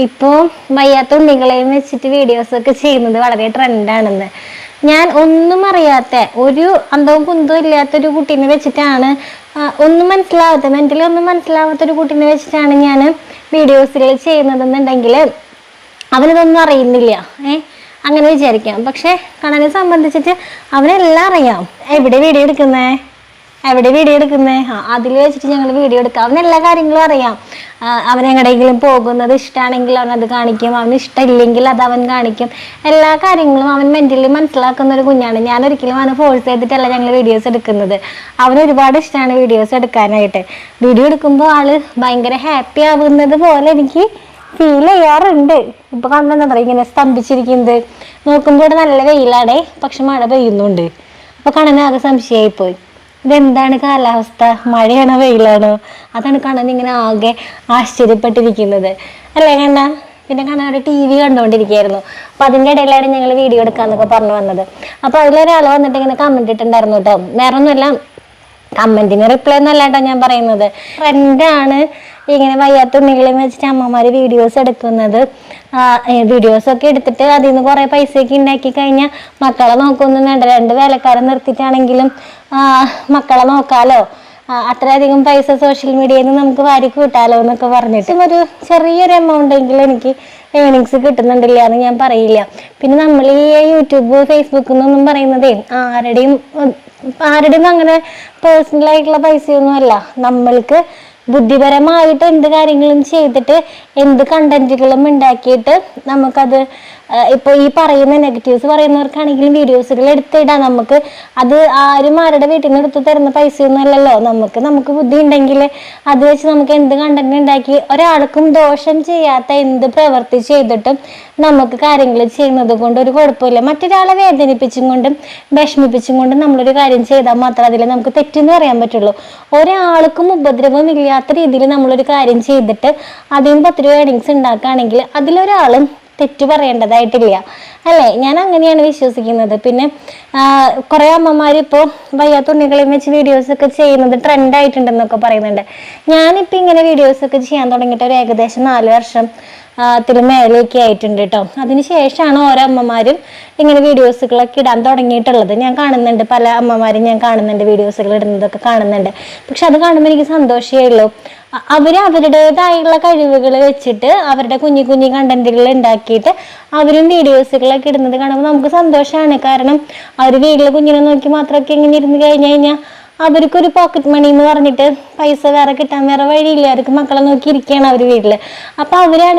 ഇപ്പോൾ വയ്യാത്ത ഉണ്ണികളെയും വെച്ചിട്ട് വീഡിയോസ് ഒക്കെ ചെയ്യുന്നത് വളരെ ട്രെൻഡാണെന്ന് ഞാൻ ഒന്നും അറിയാത്ത ഒരു അന്തവും കുന്തവും ഇല്ലാത്തൊരു കുട്ടീനെ വെച്ചിട്ടാണ് ഒന്നും മനസ്സിലാവാത്ത മെന്റലി ഒന്നും മനസ്സിലാവാത്തൊരു കുട്ടീനെ വെച്ചിട്ടാണ് ഞാൻ വീഡിയോസുകൾ ചെയ്യുന്നതെന്നുണ്ടെങ്കിൽ അവനിതൊന്നും അറിയുന്നില്ല. ഏ? അങ്ങനെ വിചാരിക്കാം. പക്ഷേ കണനെ സംബന്ധിച്ചിട്ട് അവനെല്ലാം അറിയാം. എവിടെ വീഡിയോ എടുക്കുന്നേ? എവിടെ വീഡിയോ എടുക്കുന്നേ? ആ അതിൽ വെച്ചിട്ട് ഞങ്ങൾ വീഡിയോ എടുക്കാം. അവന് എല്ലാ കാര്യങ്ങളും അറിയാം. അവൻ എങ്ങടെയെങ്കിലും പോകുന്നത് ഇഷ്ടമാണെങ്കിൽ അവൻ അത് കാണിക്കും. അവന് ഇഷ്ടമില്ലെങ്കിൽ അത് അവൻ കാണിക്കും. എല്ലാ കാര്യങ്ങളും അവൻ മെന്റലി മനസ്സിലാക്കുന്ന ഒരു കുഞ്ഞാണ്. ഞാൻ ഒരിക്കലും അവനെ ഫോഴ്സ് ചെയ്തിട്ടല്ല ഞങ്ങൾ വീഡിയോസ് എടുക്കുന്നത്. അവന് ഒരുപാട് ഇഷ്ടമാണ് വീഡിയോസ് എടുക്കാനായിട്ട്. വീഡിയോ എടുക്കുമ്പോൾ ആൾ ഭയങ്കര ഹാപ്പി ആവുന്നത് പോലെ എനിക്ക് ഫീൽ ചെയ്യാറുണ്ട്. ഇപ്പൊ കാണുന്ന എന്താ ഇങ്ങനെ സ്തംഭിച്ചിരിക്കുന്നത്. നോക്കുമ്പോൾ നല്ല വെയിലാണേ പക്ഷെ മഴ പെയ്യുന്നുണ്ട്. അപ്പൊ കണ്ണന് ആകെ സംശയമായി പോയി. ഇതെന്താണ് കാലാവസ്ഥ? മഴയാണോ വെയിലാണോ? അതാണ് കണ്ണൻ ഇങ്ങനെ ആകെ ആശ്ചര്യപ്പെട്ടിരിക്കുന്നത്. അല്ലേ കണ്ണ? പിന്നെ കണ്ണനോട് ടി വി കണ്ടുകൊണ്ടിരിക്കുകയായിരുന്നു അപ്പൊ അതിന്റെ ഇടയിലാണ് ഞങ്ങൾ വീഡിയോ എടുക്കാന്നൊക്കെ പറഞ്ഞു വന്നത്. അപ്പൊ അതിലൊരാൾ വന്നിട്ട് ഇങ്ങനെ കമന്റ് ഇട്ടുണ്ടായിരുന്നു കേട്ടോ. വേറെ ഒന്നുമല്ല കമന്റിന് റിപ്ലൈ എന്നല്ലാട്ടോ ഞാൻ പറയുന്നത്. ട്രെൻഡാണ് ഇങ്ങനെ വയ്യാത്ത ഉണ്ണികളെ വെച്ചിട്ട് അമ്മമാര് വീഡിയോസ് എടുക്കുന്നത്. വീഡിയോസ് ഒക്കെ എടുത്തിട്ട് അതിൽ നിന്ന് കുറെ പൈസയൊക്കെ ഉണ്ടാക്കി കഴിഞ്ഞാൽ മക്കളെ നോക്കൊന്നും വേണ്ട. രണ്ട് വേലക്കാരെ നിർത്തിയിട്ടാണെങ്കിലും മക്കളെ നോക്കാലോ. അത്രയധികം പൈസ സോഷ്യൽ മീഡിയയിൽ നിന്ന് നമുക്ക് വാരി കൂട്ടാലോ എന്നൊക്കെ പറഞ്ഞിട്ട് ഒരു ചെറിയൊരു എമൗണ്ട് എങ്കിലും എനിക്ക് ഏണിങ്സ് കിട്ടുന്നുണ്ടില്ല എന്ന് ഞാൻ പറയില്ല. പിന്നെ നമ്മൾ ഈ യൂട്യൂബ് ഫേസ്ബുക്ക് എന്നൊന്നും പറയുന്നതേ ആരുടെയും ആരുടെയും അങ്ങനെ പേഴ്സണൽ ആയിട്ടുള്ള നമ്മൾക്ക് ബുദ്ധിപരമായിട്ട് എന്ത് കാര്യങ്ങളും ചെയ്തിട്ട് എന്ത് കണ്ടന്റുകളും ഉണ്ടാക്കിയിട്ട് നമുക്കത് ഇപ്പൊ ഈ പറയുന്ന നെഗറ്റീവ്സ് പറയുന്നവർക്കാണെങ്കിലും വീഡിയോസുകൾ എടുത്തിടാം. നമുക്ക് അത് ആരും ആരുടെ വീട്ടിൽ നിന്ന് എടുത്തു തരുന്ന പൈസയൊന്നും അല്ലല്ലോ. നമുക്ക് നമുക്ക് ബുദ്ധി ഉണ്ടെങ്കിൽ അത് വെച്ച് നമുക്ക് എന്ത് കണ്ടന്റ് ഉണ്ടാക്കി ഒരാൾക്കും ദോഷം ചെയ്യാത്ത എന്ത് പ്രവൃത്തി ചെയ്തിട്ടും നമുക്ക് കാര്യങ്ങൾ ചെയ്യുന്നത് കൊണ്ട് ഒരു കുഴപ്പമില്ല. മറ്റൊരാളെ വേദനിപ്പിച്ചും കൊണ്ടും വിഷമിപ്പിച്ചും കൊണ്ടും നമ്മളൊരു കാര്യം ചെയ്താൽ മാത്രം അതിൽ നമുക്ക് തെറ്റെന്ന് പറയാൻ പറ്റുള്ളൂ. ഒരാൾക്കും ഉപദ്രവം ഇല്ലാത്ത രീതിയിൽ നമ്മളൊരു കാര്യം ചെയ്തിട്ട് അതിന് പത്ത് രൂപ ഏണിങ്സ് ഉണ്ടാക്കുകയാണെങ്കിൽ അതിലൊരാളും തെറ്റ് പറയേണ്ടതായിട്ടില്ല. അല്ലേ? ഞാൻ അങ്ങനെയാണ് വിശ്വസിക്കുന്നത്. പിന്നെ കുറേ അമ്മമാർ ഇപ്പോൾ വയ്യാത്ത ഉണ്ണികളെയും വെച്ച് വീഡിയോസ് ഒക്കെ ചെയ്യുന്നത് ട്രെൻഡായിട്ടുണ്ടെന്നൊക്കെ പറയുന്നുണ്ട്. ഞാനിപ്പോൾ ഇങ്ങനെ വീഡിയോസ് ഒക്കെ ചെയ്യാൻ തുടങ്ങിയിട്ട് ഒരു ഏകദേശം നാല് വർഷം ത്തിന് ആയിട്ടുണ്ട് കേട്ടോ അതിനുശേഷമാണ് ഓരോ അമ്മമാരും ഇങ്ങനെ വീഡിയോസുകളൊക്കെ ഇടാൻ തുടങ്ങിയിട്ടുള്ളത്. ഞാൻ കാണുന്നുണ്ട് പല അമ്മമാരും ഞാൻ കാണുന്നുണ്ട് വീഡിയോസുകൾ ഇടുന്നതൊക്കെ കാണുന്നുണ്ട്. പക്ഷെ അത് കാണുമ്പോൾ എനിക്ക് സന്തോഷമേ ഉള്ളൂ. അ- അവർ അവരുടേതായുള്ള കഴിവുകൾ വെച്ചിട്ട് അവരുടെ കുഞ്ഞു കുഞ്ഞു കണ്ടന്റുകൾ ഉണ്ടാക്കിയിട്ട് അവരും വീഡിയോസുകളൊക്കെ ഇടുന്നത് കാണുമ്പോൾ നമുക്ക് സന്തോഷമാണ് കാരണം അവർ വീട്ടിലെ കുഞ്ഞിനെ നോക്കി മാത്രമൊക്കെ ഇങ്ങനെ ഇരുന്ന് കഴിഞ്ഞു കഴിഞ്ഞാൽ അവർക്കൊരു പോക്കറ്റ് മണി എന്ന് പറഞ്ഞിട്ട് പൈസ വേറെ കിട്ടാൻ വേറെ വഴിയില്ല. അവർക്ക് മക്കളെ നോക്കി ഇരിക്കുകയാണ് അവർ വീട്ടിൽ അപ്പൊ അവരാണെങ്കിൽ